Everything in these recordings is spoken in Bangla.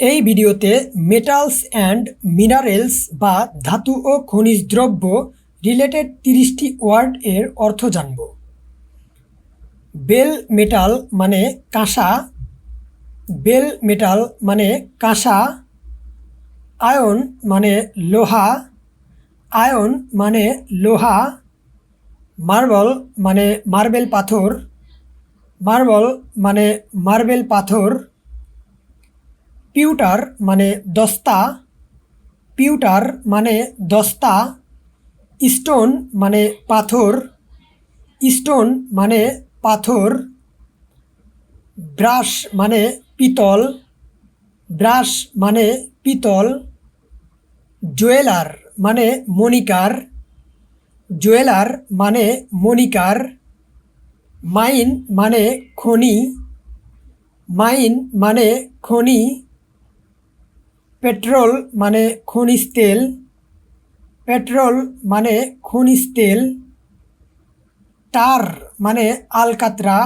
এই ভিডিওতে মেটালস অ্যান্ড মিনারেলস বা ধাতু ও খনিজ দ্রব্য রিলেটেড তিরিশটি ওয়ার্ড এর অর্থ জানব। বেল মেটাল মানে কাঁসা, বেল মেটাল মানে কাঁসা, আয়ন মানে লোহা, আয়ন মানে লোহা, মার্বল মানে মার্বেল পাথর, মার্বল মানে মার্বেল পাথর পিউটার মানে দস্তা, পিউটার মানে দস্তা, স্টোন মানে পাথর, স্টোন মানে পাথর, ব্রাশ মানে পিতল, ব্রাশ মানে পিতল, জুয়েলার মানে মণিকার, জুয়েলার মানে মণিকার, মাইন মানে খনি, মাইন মানে খনি পেট্রোল মানে খনিজ তেল, পেট্রোল মানে খনিজ তেল টার মানে আলকাতরা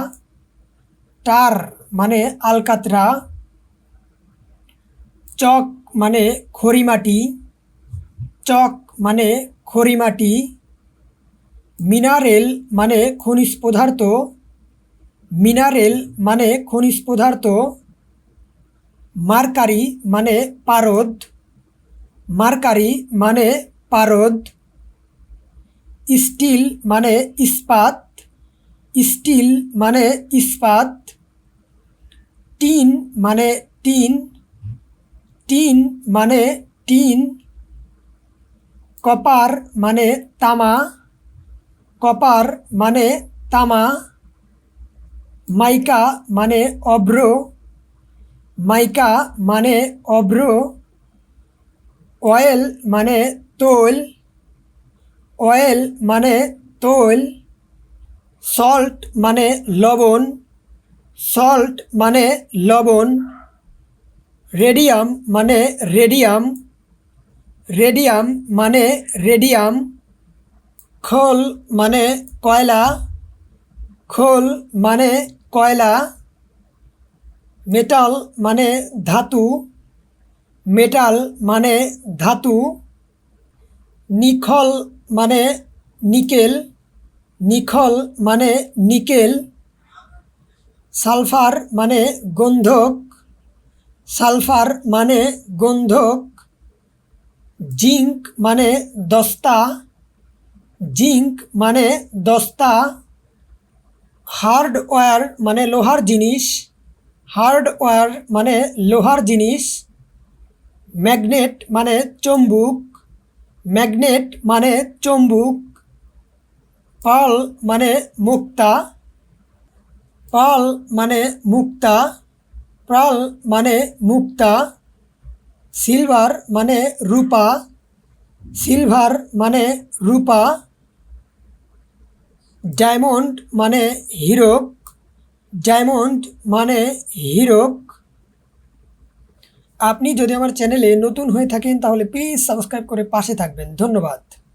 টার মানে আলকাতরা, চক মানে খড়িমাটি, চক মানে খড়িমাটি, মিনারেল মানে খনিজ পদার্থ, মিনারেল মানে খনিজ পদার্থ। মার্কারি মানে পারদ, মার্কারি মানে পারদ, স্টিল মানে ইস্পাত, স্টিল মানে ইস্পাত, টিন মানে টিন টিন মানে টিন, কপার মানে তামা, কপার মানে তামা, মাইকা মানে অভ্র মাইকা মানে অভ্র, অয়েল মানে তৈল, অয়েল মানে তৈল, সল্ট মানে লবণ, সল্ট মানে লবণ, রেডিয়াম মানে রেডিয়াম রেডিয়াম মানে রেডিয়াম, খোল মানে কয়লা, খোল মানে কয়লা। মেটাল মানে ধাতু মেটাল মানে ধাতু, নিখল মানে নিকেল, নিখল মানে নিকেল, সালফার মানে গন্ধক, সালফার মানে গন্ধক জিঙ্ক মানে দস্তা জিঙ্ক মানে দস্তা, হার্ডওয়্যার মানে লোহার জিনিস হার্ডওয়্যার মানে লোহার জিনিস ম্যাগনেট মানে চম্বুক ম্যাগনেট মানে চম্বুক, পাল মানে মুক্তা, পাল মানে মুক্তা, পাল মানে মুক্তা সিলভার মানে রূপা সিলভার মানে রূপা ডায়মন্ড মানে হিরক ডায়মন্ড মানে হিরক। আপনি যদি আমার চ্যানেলে নতুন হয়ে থাকেন, তাহলে প্লিজ সাবস্ক্রাইব করে পাশে থাকবেন। ধন্যবাদ।